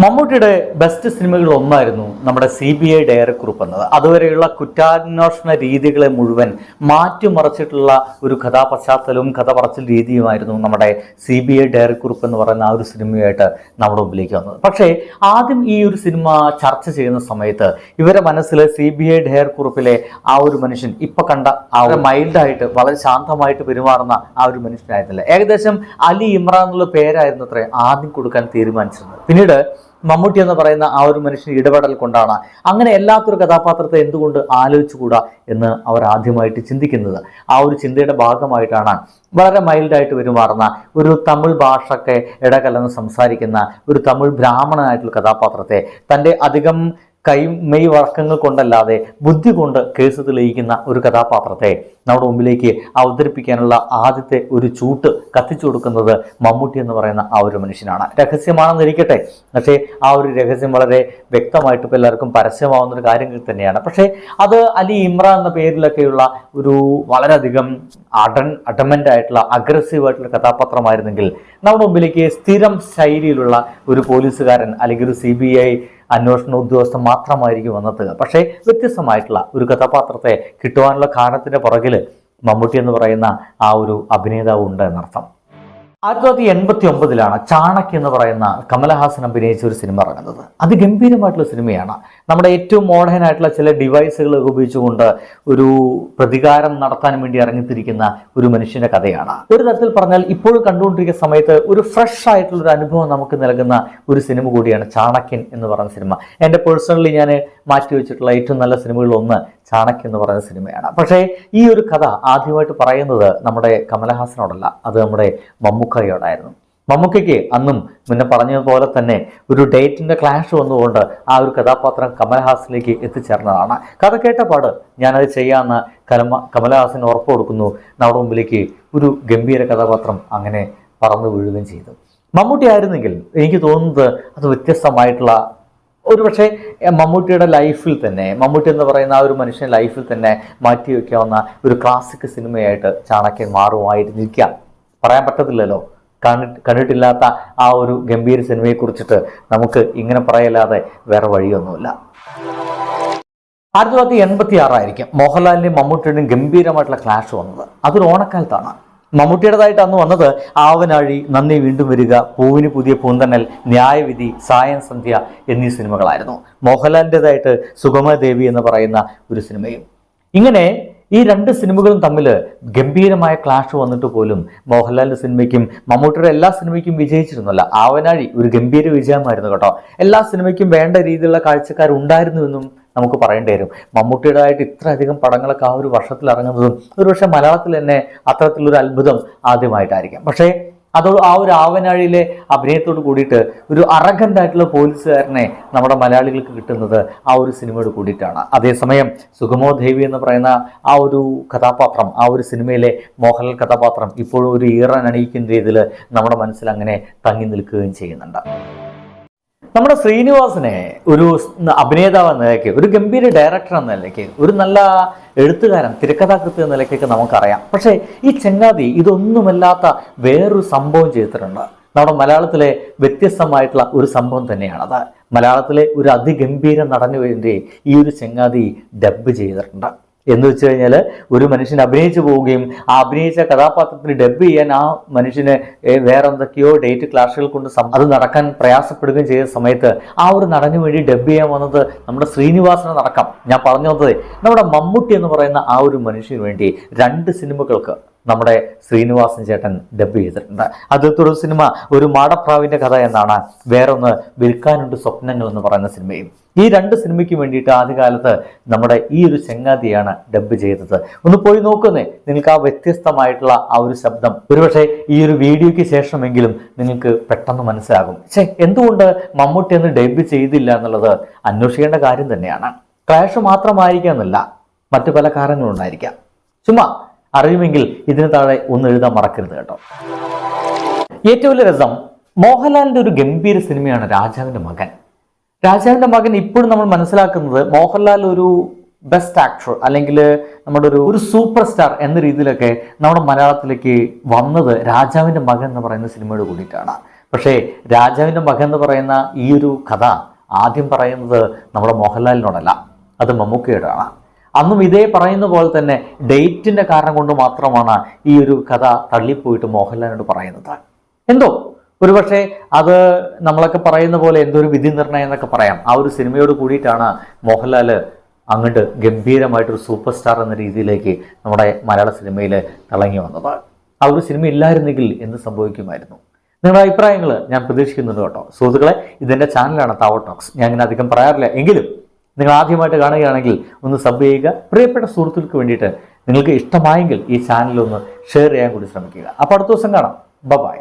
മമ്മൂട്ടിയുടെ ബെസ്റ്റ് സിനിമകളിൽ ഒന്നായിരുന്നു നമ്മുടെ സി ബി ഐ ഡയറി കുറിപ്പ് എന്നത്. അതുവരെയുള്ള കുറ്റാന്വേഷണ രീതികളെ മുഴുവൻ മാറ്റിമറിച്ചിട്ടുള്ള ഒരു കഥാപശ്ചാത്തലവും കഥ പറച്ചിൽ രീതിയുമായിരുന്നു നമ്മുടെ സി ബി ഐ ഡയറി കുറിപ്പ് എന്ന് പറയുന്ന ആ ഒരു സിനിമയായിട്ട് നമ്മുടെ മുമ്പിലേക്ക് വന്നത്. പക്ഷേ ആദ്യം ഈ ഒരു സിനിമ ചർച്ച ചെയ്യുന്ന സമയത്ത് ഇവരെ മനസ്സിൽ സി ബി ഐ ഡയർ കുറിപ്പിലെ ആ ഒരു മനുഷ്യൻ ഇപ്പൊ കണ്ട ആ ഒരു മൈൽഡായിട്ട് വളരെ ശാന്തമായിട്ട് പെരുമാറുന്ന ആ ഒരു മനുഷ്യനായിരുന്നില്ല. ഏകദേശം അലി ഇമ്രാൻ എന്നുള്ള പേരായിരുന്നു അത്രേ ആദ്യം കൊടുക്കാൻ തീരുമാനിച്ചിരുന്നത്. പിന്നീട് മമ്മൂട്ടി എന്ന് പറയുന്ന ആ ഒരു മനുഷ്യൻ ഇടപെടൽ കൊണ്ടാണ്. അങ്ങനെ എല്ലാത്തൊരു കഥാപാത്രത്തെ എന്തുകൊണ്ട് ആലോചിച്ചുകൂടാ എന്ന് അവർ ആദ്യമായിട്ട് ചിന്തിക്കുന്നത്. ആ ഒരു ചിന്തയുടെ ഭാഗമായിട്ടാണ് വളരെ മൈൽഡായിട്ട് പെരുമാറുന്ന ഒരു തമിഴ് ഭാഷക്കെ ഇടകലർന്ന് സംസാരിക്കുന്ന ഒരു തമിഴ് ബ്രാഹ്മണനായിട്ടുള്ള കഥാപാത്രത്തെ തന്റെ അധികം കൈ മെയ് വഴക്കങ്ങൾ കൊണ്ടല്ലാതെ ബുദ്ധി കൊണ്ട് കേസ് തെളിയിക്കുന്ന ഒരു കഥാപാത്രത്തെ നമ്മുടെ മുമ്പിലേക്ക് അവതരിപ്പിക്കാനുള്ള ആദ്യത്തെ ഒരു ചൂട്ട് കത്തിച്ചു കൊടുക്കുന്നത് മമ്മൂട്ടി എന്ന് പറയുന്ന ആ ഒരു മനുഷ്യനാണ്. രഹസ്യമാണെന്നിരിക്കട്ടെ പക്ഷേ ആ ഒരു രഹസ്യം വളരെ വ്യക്തമായിട്ട് ഇപ്പോൾ എല്ലാവർക്കും പരസ്യമാവുന്ന ഒരു കാര്യങ്ങൾ തന്നെയാണ്. പക്ഷേ അത് അലി ഇമ്ര എന്ന പേരിലൊക്കെയുള്ള ഒരു വളരെയധികം അടൻ അഡമന്റ് ആയിട്ടുള്ള അഗ്രസീവ് ആയിട്ടുള്ള കഥാപാത്രമായിരുന്നെങ്കിൽ നമ്മുടെ മുമ്പിലേക്ക് സ്ഥിരം ശൈലിയിലുള്ള ഒരു പോലീസുകാരൻ അല്ലെങ്കിൽ ഒരു സി ബി ഐ അന്വേഷണ ഉദ്യോഗസ്ഥൻ മാത്രമായിരിക്കും വന്നെത്തുക. പക്ഷേ വ്യത്യസ്തമായിട്ടുള്ള ഒരു കഥാപാത്രത്തെ കിട്ടുവാനുള്ള കാരണത്തിന്റെ പുറകിൽ മമ്മൂട്ടി എന്ന് പറയുന്ന ആ ഒരു അഭിനേതാവ് ഉണ്ട് എന്നർത്ഥം. ആയിരത്തി തൊള്ളായിരത്തി എൺപത്തി ഒമ്പതിലാണ് ചാണക്യ എന്ന് പറയുന്ന കമലഹാസൻ അഭിനയിച്ച ഒരു സിനിമ ഇറങ്ങുന്നത്. അത് ഗംഭീരമായിട്ടുള്ള സിനിമയാണ്. നമ്മുടെ ഏറ്റവും മോഡേൺ ആയിട്ടുള്ള ചില ഡിവൈസുകൾ ഉപയോഗിച്ചുകൊണ്ട് ഒരു പ്രതികാരം നടത്താൻ വേണ്ടി ഇറങ്ങിത്തിരിക്കുന്ന ഒരു മനുഷ്യന്റെ കഥയാണ്. ഒരു തരത്തിൽ പറഞ്ഞാൽ ഇപ്പോൾ കണ്ടുകൊണ്ടിരിക്കുന്ന സമയത്ത് ഒരു ഫ്രഷ് ആയിട്ടുള്ള ഒരു അനുഭവം നമുക്ക് നൽകുന്ന ഒരു സിനിമ കൂടിയാണ് ചാണക്യൻ എന്ന് പറയുന്ന സിനിമ. എന്റെ പേഴ്സണലി ഞാൻ മാറ്റി വെച്ചിട്ടുള്ള ഏറ്റവും നല്ല സിനിമകളിൽ ഒന്ന് ചാണക്യ എന്ന് പറയുന്ന സിനിമയാണ്. പക്ഷേ ഈ ഒരു കഥ ആദ്യമായിട്ട് പറയുന്നത് നമ്മുടെ കമലഹാസനോടല്ല അത് നമ്മുടെ മമ്മൂക്കയോടായിരുന്നു. മമ്മൂക്കയ്ക്ക് അന്നും മുന്നേ പറഞ്ഞതുപോലെ തന്നെ ഒരു ഡേറ്റിന്റെ ക്ലാഷ് വന്നുകൊണ്ട് ആ ഒരു കഥാപാത്രം കമൽഹാസനിലേക്ക് എത്തിച്ചേർന്നതാണ്. കഥ കേട്ടപാട് ഞാനത് ചെയ്യാമെന്ന് കലമ കമലഹാസൻ ഉറപ്പ് കൊടുക്കുന്നു. നമ്മുടെ മുമ്പിലേക്ക് ഒരു ഗംഭീര കഥാപാത്രം അങ്ങനെ പറന്നു വീഴുകയും ചെയ്തു. മമ്മൂട്ടി ആയിരുന്നെങ്കിൽ എനിക്ക് തോന്നുന്നത് അത് വ്യത്യസ്തമായിട്ടുള്ള ഒരുപക്ഷെ മമ്മൂട്ടിയുടെ ലൈഫിൽ തന്നെ മമ്മൂട്ടി എന്ന് പറയുന്ന ആ ഒരു മനുഷ്യൻ ലൈഫിൽ തന്നെ മാറ്റി വയ്ക്കാവുന്ന ഒരു ക്ലാസിക് സിനിമയായിട്ട് ചാണക്യൻ മാറുമായിരുന്നിരിക്കാം. പറയാൻ പറ്റത്തില്ലല്ലോ. കണ്ടിട്ട് കണ്ടിട്ടില്ലാത്ത ആ ഒരു ഗംഭീര സിനിമയെക്കുറിച്ചിട്ട് നമുക്ക് ഇങ്ങനെ പറയല്ലാതെ വേറെ വഴിയൊന്നുമില്ല. ആയിരത്തി തൊള്ളായിരത്തി എൺപത്തി ആറായിരിക്കും മോഹൻലാലിന്റെയും മമ്മൂട്ടിയുടെയും ഗംഭീരമായിട്ടുള്ള ക്ലാഷ് വന്നത്. അതൊരു ഓണക്കാലത്താണ്. മമ്മൂട്ടിയുടേതായിട്ട് അന്ന് വന്നത് ആവനാഴി നന്ദി വീണ്ടും വരിക പൂവിന് പുതിയ പൂന്തണൽ ന്യായവിധി സായം സന്ധ്യ എന്നീ സിനിമകളായിരുന്നു. മോഹൻലാലിന്റെതായിട്ട് സുഗമദേവി എന്ന് പറയുന്ന ഒരു സിനിമയും. ഇങ്ങനെ ഈ രണ്ട് സിനിമകളും തമ്മിൽ ഗംഭീരമായ ക്ലാഷ് വന്നിട്ട് പോലും മോഹൻലാലിന്റെ സിനിമയ്ക്കും മമ്മൂട്ടിയുടെ എല്ലാ സിനിമയ്ക്കും വിജയിച്ചിരുന്നല്ല. ആവനാഴി ഒരു ഗംഭീര വിജയമായിരുന്നു കേട്ടോ. എല്ലാ സിനിമയ്ക്കും വേണ്ട രീതിയിലുള്ള കാഴ്ചക്കാർ ഉണ്ടായിരുന്നുവെന്നും നമുക്ക് പറയേണ്ടി വരും. മമ്മൂട്ടിയുടേതായിട്ട് ഇത്ര അധികം പടങ്ങളൊക്കെ ആ ഒരു വർഷത്തിൽ ഇറങ്ങുന്നതും ഒരുപക്ഷെ മലയാളത്തിൽ തന്നെ അത്തരത്തിലൊരു അത്ഭുതം ആദ്യമായിട്ടായിരിക്കാം. പക്ഷേ അത് ആ ഒരു ആവനാഴിയിലെ അഭിനയത്തോട് കൂടിയിട്ട് ഒരു അറഗന്റ് ആയിട്ടുള്ള പോലീസുകാരനെ നമ്മുടെ മലയാളികൾക്ക് കിട്ടുന്നത് ആ ഒരു സിനിമയോട് കൂടിയിട്ടാണ്. അതേസമയം സുഗമോ ദേവി എന്ന് പറയുന്ന ആ ഒരു കഥാപാത്രം ആ ഒരു സിനിമയിലെ മോഹൻലാൽ കഥാപാത്രം ഇപ്പോഴും ഒരു ഈറൻ അണിയിക്കുന്ന രീതിയിൽ നമ്മുടെ മനസ്സിൽ അങ്ങനെ തങ്ങി നിൽക്കുകയും ചെയ്യുന്നുണ്ട്. നമ്മുടെ ശ്രീനിവാസനെ ഒരു അഭിനേതാവ് എന്ന നിലയ്ക്ക് ഒരു ഗംഭീര ഡയറക്ടർ എന്ന നിലയ്ക്ക് ഒരു നല്ല എഴുത്തുകാരൻ തിരക്കഥാകൃത്ത് എന്ന നിലയ്ക്കൊക്കെ നമുക്കറിയാം. പക്ഷേ ഈ ചെങ്ങാതി ഇതൊന്നുമല്ലാത്ത വേറൊരു സംഭവം ചെയ്തിട്ടുണ്ട്. നമ്മുടെ മലയാളത്തിലെ വ്യത്യസ്തമായിട്ടുള്ള ഒരു സംഭവം തന്നെയാണത് മലയാളത്തിലെ ഒരു അതിഗംഭീര നടന് വേണ്ടി ഈ ഒരു ചെങ്ങാതി ഡബ് ചെയ്തിട്ടുണ്ട്. എന്ന് വെച്ച് കഴിഞ്ഞാൽ ഒരു മനുഷ്യൻ അഭിനയിച്ചു പോവുകയും ആ അഭിനയിച്ച കഥാപാത്രത്തിന് ഡബ് ചെയ്യാൻ ആ മനുഷ്യന് വേറെ എന്തൊക്കെയോ ഡേറ്റ് ക്ലാഷുകൾ കൊണ്ട് അത് നടക്കാൻ പ്രയാസപ്പെടുകയും ചെയ്ത സമയത്ത് ആ ഒരു നടന് വേണ്ടി ഡബ് ചെയ്യാൻ വന്നത് നമ്മുടെ ശ്രീനിവാസന് നടക്കാം. ഞാൻ പറഞ്ഞു വന്നത് നമ്മുടെ മമ്മൂട്ടി എന്ന് പറയുന്ന ആ ഒരു മനുഷ്യന് വേണ്ടി രണ്ട് സിനിമകൾക്ക് നമ്മുടെ ശ്രീനിവാസൻ ചേട്ടൻ ഡബ് ചെയ്തിട്ടുണ്ട്. അതിലത്തെ ഒരു സിനിമ ഒരു മാടപ്രാവിന്റെ കഥ എന്നാണ് വേറൊന്ന് വിൽക്കാനുണ്ട് സ്വപ്നങ്ങൾ എന്ന് പറയുന്ന സിനിമയും ഈ രണ്ട് സിനിമയ്ക്ക് വേണ്ടിയിട്ട് ആദ്യകാലത്ത് നമ്മുടെ ഈ ഒരു ചെങ്ങാതിയാണ് ഡബ് ചെയ്തത്. ഒന്ന് പോയി നോക്കുന്നേ. നിങ്ങൾക്ക് ആ വ്യത്യസ്തമായിട്ടുള്ള ആ ഒരു ശബ്ദം. ഒരുപക്ഷെ ഈ ഒരു വീഡിയോയ്ക്ക് ശേഷമെങ്കിലും നിങ്ങൾക്ക് പെട്ടെന്ന് മനസ്സിലാകും. പക്ഷേ എന്തുകൊണ്ട് മമ്മൂട്ടി എന്ന് ഡബ് ചെയ്തില്ല എന്നുള്ളത് അന്വേഷിക്കേണ്ട കാര്യം തന്നെയാണ്. ക്ലാഷ് മാത്രമായിരിക്കാമെന്നില്ല മറ്റു പല കാരണങ്ങളുണ്ടായിരിക്കാം. ചുമ്മാ അറിയുമെങ്കിൽ ഇതിന് താഴെ ഒന്ന് എഴുതാൻ മറക്കരുത് കേട്ടോ. ഏറ്റവും വലിയ രസം മോഹൻലാലിന്റെ ഒരു ഗംഭീര സിനിമയാണ് രാജാവിന്റെ മകൻ. രാജാവിന്റെ മകൻ ഇപ്പോഴും നമ്മൾ മനസ്സിലാക്കുന്നത് മോഹൻലാൽ ഒരു ബെസ്റ്റ് ആക്ടർ അല്ലെങ്കിൽ നമ്മുടെ ഒരു ഒരു സൂപ്പർ സ്റ്റാർ എന്ന രീതിയിലൊക്കെ നമ്മുടെ മലയാളത്തിലേക്ക് വന്നത് രാജാവിന്റെ മകൻ എന്ന് പറയുന്ന സിനിമയോട് കൂടിയിട്ടാണ്. പക്ഷേ രാജാവിന്റെ മകൻ എന്ന് പറയുന്ന ഈ ഒരു കഥ ആദ്യം പറയുന്നത് നമ്മുടെ മോഹൻലാലിനോടല്ല അത് മമ്മൂക്കയോടാണ് അന്നും ഇതേ പറയുന്ന പോലെ തന്നെ ഡേറ്റിന്റെ കാരണം കൊണ്ട് മാത്രമാണ് ഈ ഒരു കഥ തള്ളിപ്പോയിട്ട് മോഹൻലാലിനോട് പറയുന്നത്. എന്തോ? ഒരുപക്ഷെ അത് നമ്മളൊക്കെ പറയുന്ന പോലെ എന്തോ ഒരു വിധി നിർണയം എന്നൊക്കെ പറയാം. ആ ഒരു സിനിമയോട് കൂടിയിട്ടാണ് മോഹൻലാൽ അങ്ങോട്ട് ഗംഭീരമായിട്ടൊരു സൂപ്പർ സ്റ്റാർ എന്ന രീതിയിലേക്ക് നമ്മുടെ മലയാള സിനിമയിൽ തിളങ്ങി വന്നത്. ആ ഒരു സിനിമ ഇല്ലായിരുന്നെങ്കിൽ എന്ത് സംഭവിക്കുമായിരുന്നു? നിങ്ങളുടെ അഭിപ്രായങ്ങൾ ഞാൻ പ്രതീക്ഷിക്കുന്നുണ്ട് കേട്ടോ. സുഹൃത്തുക്കളെ ഇതെന്റെ ചാനലാണ് താവോ ടോക്സ് ഞാൻ ഇങ്ങനെ അധികം പറയാറില്ല. എങ്കിലും നിങ്ങൾ ആദ്യമായിട്ട് കാണുകയാണെങ്കിൽ ഒന്ന് സബ് ചെയ്യുക. പ്രിയപ്പെട്ട സുഹൃത്തുക്കൾക്ക് വേണ്ടിയിട്ട് നിങ്ങൾക്ക് ഇഷ്ടമായെങ്കിൽ ഈ ചാനൽ ഒന്ന് ഷെയർ ചെയ്യാൻ കൂടി ശ്രമിക്കുക. അപ്പോൾ അടുത്ത ദിവസം കാണാം. ബൈ